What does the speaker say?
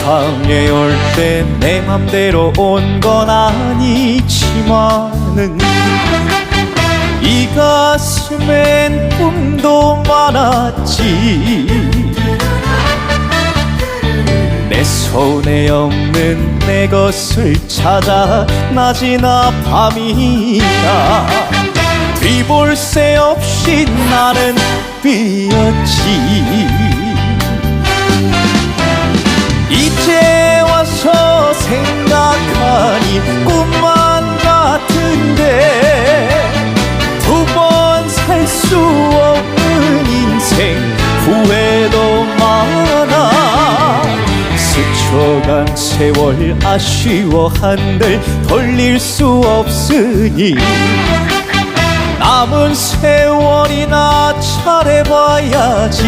세상에 올 때 내 맘대로 온 건 아니지만은 이 가슴엔 꿈도 많았지. 내 손에 없는 내 것을 찾아 낮이나 밤이나 뒤볼 새 없이 나는 뛰었지 후회도 많아. 스쳐간 세월 아쉬워 한들 돌릴 수 없으니. 남은 세월이나 잘해봐야지